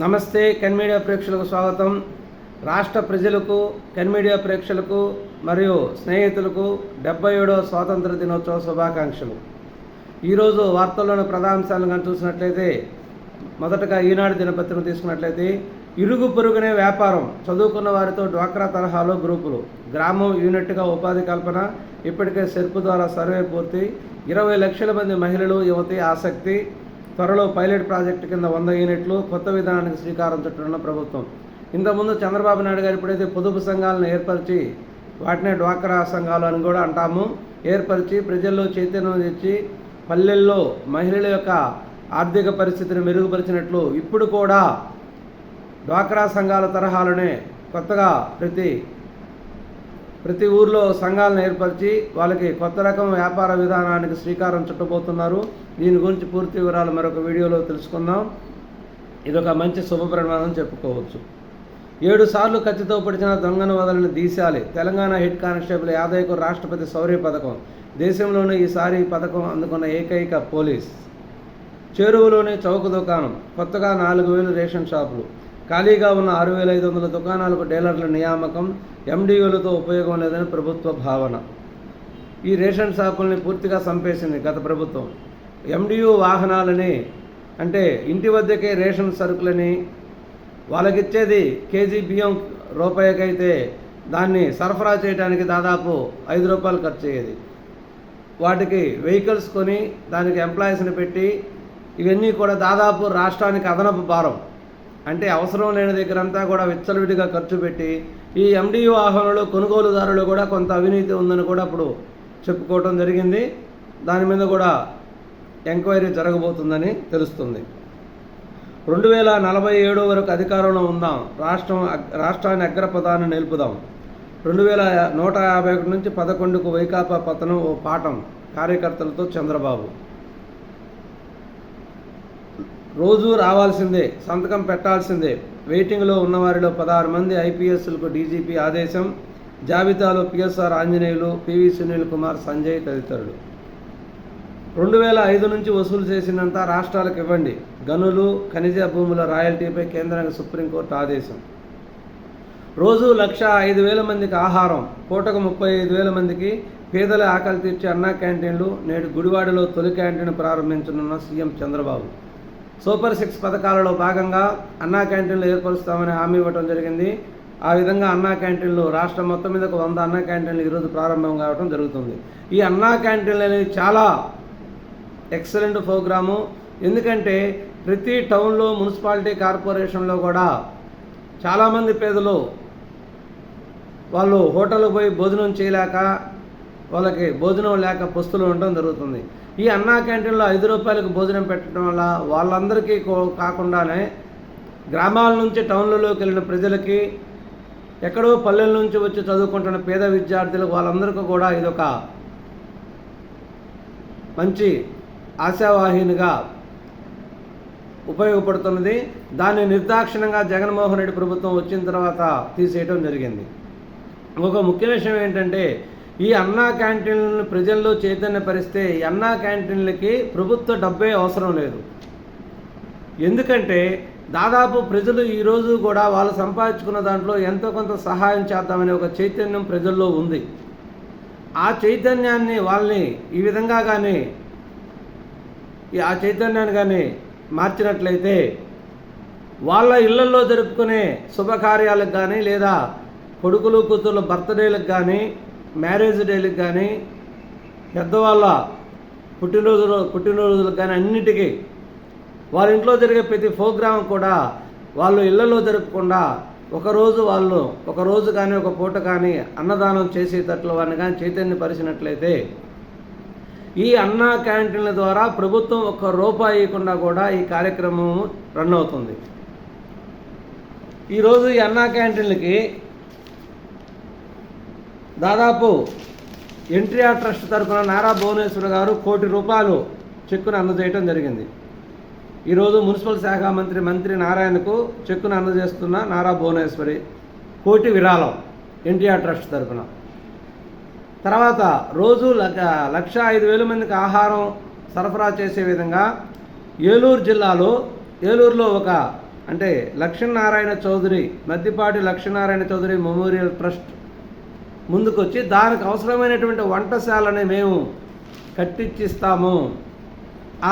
నమస్తే can media ప్రేక్షకులకు స్వాగతం. రాష్ట్ర ప్రజలకు కెన్ మీడియా ప్రేక్షకులకు మరియు స్నేహితులకు డెబ్బై ఏడవ స్వాతంత్ర దినోత్సవ శుభాకాంక్షలు. ఈరోజు వార్తల్లోని ప్రధానాంశాలను కానీ చూసినట్లయితే మొదటగా ఈనాడు దినపత్రిక తీసుకున్నట్లయితే ఇరుగు పొరుగునే వ్యాపారం చదువుకున్న వారితో డ్వాక్రా తరహాలో గ్రూపులు గ్రామం యూనిట్గా ఉపాధి కల్పన ఇప్పటికే సెర్పు ద్వారా సర్వే పూర్తి ఇరవై లక్షల మంది మహిళలు యువతి ఆసక్తి త్వరలో పైలట్ ప్రాజెక్టు కింద వంద యూనిట్లు కొత్త విధానానికి శ్రీకారం చుట్టనున్న ప్రభుత్వం. ఇంతకుముందు చంద్రబాబు నాయుడు గారు ఎప్పుడైతే పొదుపు సంఘాలను ఏర్పరిచి వాటినే డ్వాక్రా సంఘాలు అని కూడా అంటాము ఏర్పరిచి ప్రజల్లో చైతన్యం తెచ్చి పల్లెల్లో మహిళల యొక్క ఆర్థిక పరిస్థితిని మెరుగుపరిచినట్లు ఇప్పుడు కూడా డ్వాక్రా సంఘాల తరహాలోనే కొత్తగా ప్రతి ప్రతి ఊర్లో సంఘాలను ఏర్పరిచి వాళ్ళకి కొత్త రకం వ్యాపార విధానానికి శ్రీకారం చుట్టబోతున్నారు. దీని గురించి పూర్తి వివరాలు మరొక వీడియోలో తెలుసుకుందాం. ఇదొక మంచి శుభ ప్రమాదం చెప్పుకోవచ్చు. ఏడు సార్లు కత్తితో పడిచిన దొంగను వదలని దీశాలి. తెలంగాణ హెడ్ కానిస్టేబుల్ యాదయ్యకు రాష్ట్రపతి శౌర్య పథకం. దేశంలోనే ఈసారి పథకం అందుకున్న ఏకైక పోలీస్. చేరువలోనే చౌక దుకాణం. కొత్తగా నాలుగు వేలు రేషన్ షాపులు. ఖాళీగా ఉన్న ఆరు వేల ఐదు వందల దుకాణాలకు డీలర్ల నియామకం ఎండిఓలతో ఉపయోగం లేదని ప్రభుత్వ భావన. ఈ రేషన్ షాపుల్ని పూర్తిగా సంపేసింది గత ప్రభుత్వం. ఎండియు వాహనాలని అంటే ఇంటి వద్దకే రేషన్ సరుకులని వాళ్ళకిచ్చేది కేజీ బియ్యం రూపాయికైతే దాన్ని సరఫరా చేయడానికి దాదాపు ఐదు రూపాయలు ఖర్చు అయ్యేది. వాటికి వెహికల్స్ కొని దానికి ఎంప్లాయీస్ని పెట్టి ఇవన్నీ కూడా దాదాపు రాష్ట్రానికి అదనపు భారం. అంటే అవసరం లేని దగ్గర అంతా కూడా విచ్చలవిడిగా ఖర్చు పెట్టి ఈ ఎండియు వాహనంలో కొనుగోలుదారులు కూడా కొంత అవినీతి ఉందని కూడా అప్పుడు చెప్పుకోవటం జరిగింది. దాని మీద కూడా ఎంక్వైరీ జరగబోతుందని తెలుస్తుంది. రెండు వేల నలభై ఏడు వరకు అధికారంలో ఉందాం. రాష్ట్రం అగ్- రాష్ట్రాన్ని అగ్రపదాన్ని నిలుపుదాం. రెండు వేల నూట యాభై ఒకటి నుంచి పదకొండుకు వైకాపా పతనం ఓ పాఠం కార్యకర్తలతో చంద్రబాబు. రోజు రావాల్సిందే సంతకం పెట్టాల్సిందే. వెయిటింగ్లో ఉన్నవారిలో పదహారు మంది ఐపీఎస్లకు డీజీపీ ఆదేశం. జాబితాలో పిఎస్ఆర్ ఆంజనేయులు పివి సునీల్ కుమార్ సంజయ్ తదితరులు. రెండు వేల ఐదు నుంచి వసూలు చేసినంత రాష్ట్రాలకు ఇవ్వండి. గనులు ఖనిజ భూముల రాయల్టీపై కేంద్రానికి సుప్రీంకోర్టు ఆదేశం. రోజు లక్ష ఐదు వేల మందికి ఆహారం పూటకు ముప్పై ఐదు వేల మందికి పేదల ఆకలి తీర్చే అన్నా క్యాంటీన్లు నేడు గుడివాడలో తొలి క్యాంటీన్ ప్రారంభించనున్న సీఎం చంద్రబాబు. సూపర్ సిక్స్ పథకాలలో భాగంగా అన్నా క్యాంటీన్లు ఏర్పరుస్తామని హామీ ఇవ్వడం జరిగింది. ఆ విధంగా అన్నా క్యాంటీన్లు రాష్ట్రం మొత్తం మీద ఒక వంద అన్నా క్యాంటీన్లు ఈరోజు ప్రారంభం కావడం జరుగుతుంది. ఈ అన్నా క్యాంటీన్లు అనేది చాలా ఎక్సలెంట్ ప్రోగ్రాము. ఎందుకంటే ప్రతి టౌన్లో మున్సిపాలిటీ కార్పొరేషన్లో కూడా చాలామంది పేదలు వాళ్ళు హోటల్కి పోయి భోజనం చేయలేక వాళ్ళకి భోజనం లేక పస్తులు ఉండడం జరుగుతుంది. ఈ అన్నా క్యాంటీన్లో ఐదు రూపాయలకు భోజనం పెట్టడం వల్ల వాళ్ళందరికీ కో- కాకుండానే గ్రామాల నుంచి టౌన్లలోకి వెళ్ళిన ప్రజలకి ఎక్కడో పల్లెల నుంచి వచ్చి చదువుకుంటున్న పేద విద్యార్థులకు వాళ్ళందరికీ కూడా ఇదొక మంచి ఆశావాహినిగా ఉపయోగపడుతున్నది. దాన్ని నిర్దాక్షిణంగా జగన్మోహన్ రెడ్డి ప్రభుత్వం వచ్చిన తర్వాత తీసేయడం జరిగింది. ఒక ముఖ్య విషయం ఏంటంటే ఈ అన్నా క్యాంటీన్లను ప్రజల్లో చైతన్యపరిస్తే ఈ అన్నా క్యాంటీన్లకి ప్రభుత్వ డబ్బే అవసరం లేదు. ఎందుకంటే దాదాపు ప్రజలు ఈరోజు కూడా వాళ్ళు సంపాదించుకున్న దాంట్లో ఎంతో కొంత సహాయం చేద్దామనే ఒక చైతన్యం ప్రజల్లో ఉంది. ఆ చైతన్యాన్ని వాళ్ళని ఈ విధంగా కానీ ఈ- ఆ చైతన్యాన్ని కానీ మార్చినట్లయితే వాళ్ళ ఇళ్ళలో జరుపుకునే శుభకార్యాలకు కానీ లేదా కొడుకులు కూతుర్ల బర్త్డేలకు కానీ మ్యారేజ్ డేలకు కానీ పెద్దవాళ్ళ పుట్టినరోజులు పుట్టినరోజులకు కానీ అన్నిటికీ వాళ్ళ ఇంట్లో జరిగే ప్రతి ప్రోగ్రాం కూడా వాళ్ళు ఇళ్ళలో జరగకుండా ఒకరోజు వాళ్ళు ఒక రోజు కానీ ఒక పూట కానీ అన్నదానం చేసేటట్లు వారిని కానీ చైతన్యపరిచినట్లయితే ఈ అన్నా క్యాంటీన్ల ద్వారా ప్రభుత్వం ఒక్క రూపాయి ఇవ్వకుండా కూడా ఈ కార్యక్రమం రన్ అవుతుంది. ఈరోజు ఈ అన్నా క్యాంటీన్లకి దాదాపు ఎన్టీఆర్ ట్రస్ట్ తరఫున నారా భువనేశ్వర్ గారు కోటి రూపాయలు చెక్కును అందజేయడం జరిగింది. ఈరోజు మున్సిపల్ శాఖ మంత్రి మంత్రి నారాయణకు చెక్కును అందజేస్తున్న నారా భువనేశ్వరి కోటి విరాళం ఎన్టీఆర్ ట్రస్ట్ తరఫున తర్వాత రోజు లక్ష- లక్ష ఐదు వేల మందికి ఆహారం సరఫరా చేసే విధంగా ఏలూరు జిల్లాలో ఏలూరులో ఒక అంటే లక్ష్మీనారాయణ చౌదరి మద్దిపాటి లక్ష్మీనారాయణ చౌదరి మెమోరియల్ ట్రస్ట్ ముందుకొచ్చి దానికి అవసరమైనటువంటి వంటశాలని మేము కట్టించిస్తాము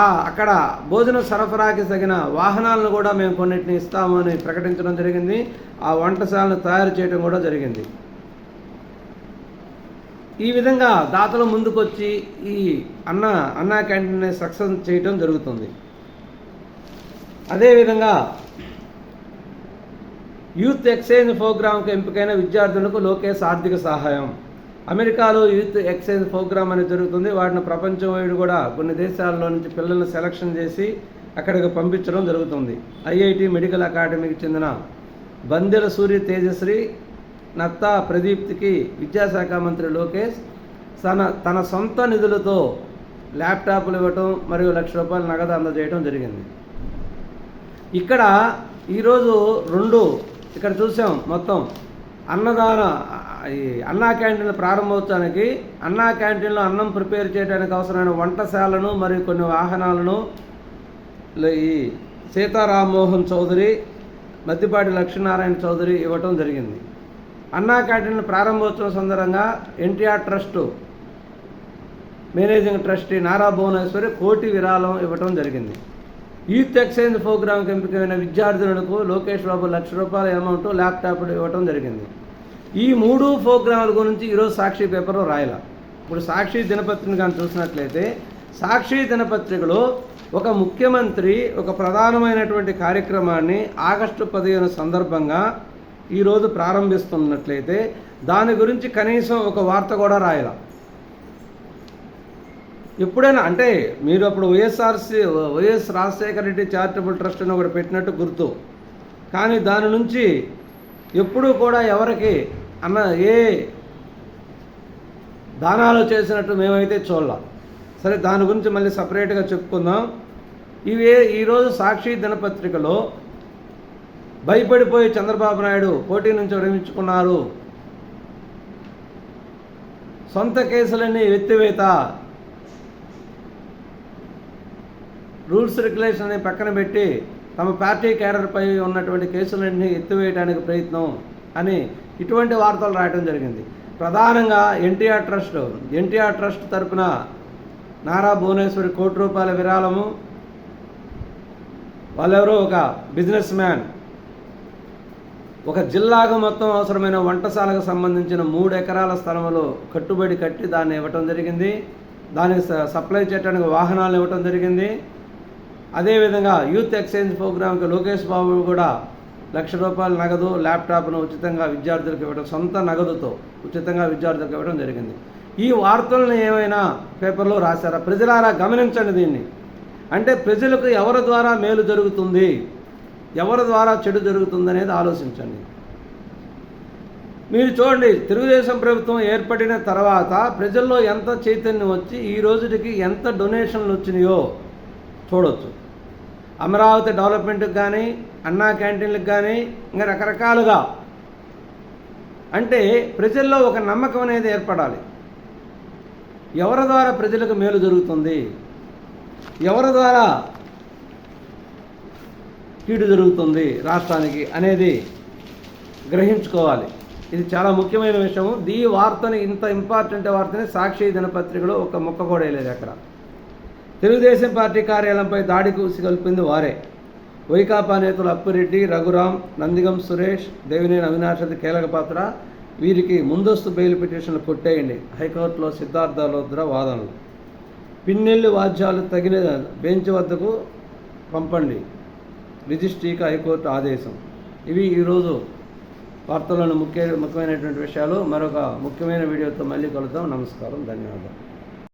ఆ అక్కడ భోజన సరఫరాకి తగిన వాహనాలను కూడా మేము కొన్నిటిని ఇస్తాము అని ప్రకటించడం జరిగింది. ఆ వంటశాలను తయారు చేయడం కూడా జరిగింది. ఈ విధంగా దాతలు ముందుకొచ్చి ఈ అన్న అన్నా క్యాంటీన్ని సక్సెస్ చేయటం జరుగుతుంది. అదేవిధంగా యూత్ ఎక్స్చేంజ్ ప్రోగ్రాంకు ఎంపికైన విద్యార్థులకు లోకేష్ ఆర్థిక సహాయం. అమెరికాలో యూత్ ఎక్స్చేంజ్ ప్రోగ్రామ్ అనేది జరుగుతుంది. వాటిని ప్రపంచం వైడు కూడా కొన్ని దేశాల్లో నుంచి పిల్లల్ని సెలక్షన్ చేసి అక్కడికి పంపించడం జరుగుతుంది. ఐఐటి మెడికల్ అకాడమీకి చెందిన బందెల సూర్య తేజశ్రీ నత్తా ప్రదీప్తికి విద్యాశాఖ మంత్రి లోకేష్ తన తన సొంత నిధులతో ల్యాప్టాప్లు ఇవ్వటం మరియు లక్ష రూపాయలు నగదు అందజేయడం జరిగింది. ఇక్కడ ఈరోజు రెండు ఇక్కడ చూసాం మొత్తం అన్నదాన ఈ అన్నా క్యాంటీన్ల ప్రారంభోత్సవానికి అన్నా క్యాంటీన్లో అన్నం ప్రిపేర్ చేయడానికి అవసరమైన వంటశాలను మరియు కొన్ని వాహనాలను ఈ సీతారామ్మోహన్ చౌదరి మద్దిపాటి లక్ష్మీనారాయణ చౌదరి ఇవ్వటం జరిగింది. అన్నా క్యాంటీన్ల ప్రారంభోత్సవం సందర్భంగా NTR trust managing trustee Nara Bhuvaneswari కోటి విరాళం ఇవ్వటం జరిగింది. యూత్ ఎక్స్చేంజ్ ప్రోగ్రాంకి ఎంపికైన విద్యార్థులకు లోకేష్ బాబు లక్ష రూపాయల అమౌంట్ ల్యాప్టాప్లు ఇవ్వటం జరిగింది. ఈ మూడు ప్రోగ్రాముల గురించి ఈరోజు సాక్షి పేపర్లో రాయాల. ఇప్పుడు సాక్షి దినపత్రిక కానీ చూసినట్లయితే సాక్షి దినపత్రికలో ఒక ముఖ్యమంత్రి ఒక ప్రధానమైనటువంటి కార్యక్రమాన్ని ఆగస్టు పదిహేను సందర్భంగా ఈరోజు ప్రారంభిస్తున్నట్లయితే దాని గురించి కనీసం ఒక వార్త కూడా రాయాల. ఎప్పుడైనా అంటే మీరు అప్పుడు YSRC YS Rajasekhara Reddy charitable trust అని ఒకటి పెట్టినట్టు గుర్తు. కానీ దాని నుంచి ఎప్పుడూ కూడా ఎవరికి అన్న ఏ దానాలు చేసినట్టు మేమైతే చూడాల. సరే దాని గురించి మళ్ళీ సపరేట్గా చెప్పుకుందాం. ఇవే ఈరోజు సాక్షి దినపత్రికలో భయపడిపోయి చంద్రబాబు నాయుడు పోటీ నుంచి విరమించుకున్నారు. సొంత కేసులన్నీ ఎత్తివేత. రూల్స్ రెగ్యులేషన్ అని పక్కన పెట్టి తమ పార్టీ క్యాడర్పై ఉన్నటువంటి కేసులన్నీ ఎత్తివేయడానికి ప్రయత్నం అని ఇటువంటి వార్తలు రాయడం జరిగింది. ప్రధానంగా ఎన్టీఆర్ ట్రస్ట్ ఎన్టీఆర్ ట్రస్ట్ తరపున నారా భువనేశ్వరి కోటి రూపాయల విరాళము. వాళ్ళెవరో ఒక బిజినెస్ మ్యాన్. ఒక జిల్లాకు మొత్తం అవసరమైన వంటశాలకు సంబంధించిన మూడు ఎకరాల స్థలంలో కట్టుబడి కట్టి దాన్ని ఇవ్వటం జరిగింది. దానికి స- సప్లై చేయడానికి వాహనాలు ఇవ్వటం జరిగింది. అదేవిధంగా యూత్ ఎక్స్చేంజ్ ప్రోగ్రాంకి లోకేష్ బాబు కూడా లక్ష రూపాయల నగదు ల్యాప్టాప్ను ఉచితంగా విద్యార్థులకు ఇవ్వడం సొంత నగదుతో ఉచితంగా విద్యార్థులకు ఇవ్వడం జరిగింది. ఈ వార్తలను ఏమైనా పేపర్లో రాశారా? ప్రజలారా గమనించండి దీన్ని. అంటే ప్రజలకు ఎవరి ద్వారా మేలు జరుగుతుంది? ఎవరి ద్వారా చెడు జరుగుతుంది అనేది ఆలోచించండి. మీరు చూడండి తెలుగుదేశం ప్రభుత్వం ఏర్పడిన తర్వాత ప్రజల్లో ఎంత చైతన్యం వచ్చి ఈ రోజుకి ఎంత డొనేషన్లు వచ్చినాయో చూడవచ్చు అమరావతి డెవలప్మెంట్కి కానీ అన్నా క్యాంటీన్లకు కానీ ఇంకా రకరకాలుగా. అంటే ప్రజల్లో ఒక నమ్మకం అనేది ఏర్పడాలి. ఎవరి ద్వారా ప్రజలకు మేలు జరుగుతుంది? ఎవరి ద్వారా కీడు జరుగుతుంది రాష్ట్రానికి అనేది గ్రహించుకోవాలి. ఇది చాలా ముఖ్యమైన విషయము. దీ వార్తని ఇంత ఇంపార్టెంట్ వార్తని సాక్షి దినపత్రికలో ఒక ముక్క కూడా వేయలేదు అక్కడ తెలుగుదేశం పార్టీ కార్యాలయంపై దాడికి ఉసిగొల్పింది వారే. వైకాపా నేతలు అప్పిరెడ్డి రఘురాం నందిగం సురేష్ దేవినేని అవినాష్ కీలక పాత్ర. వీరికి ముందస్తు బెయిల్ పిటిషన్లు కొట్టేయండి. హైకోర్టులో సిద్ధార్థ లోద్ర వాదనలు. పిన్నెల్లి వాద్యాలు తగిన బెంచ్ వద్దకు పంపండి. రిజిస్ట్రీకి హైకోర్టు ఆదేశం. ఇవి ఈరోజు వార్తల్లోని ముఖ్య ముఖ్యమైనటువంటి విషయాలు. మరొక ముఖ్యమైన వీడియోతో మళ్ళీ కలుద్దాం. నమస్కారం. ధన్యవాదాలు.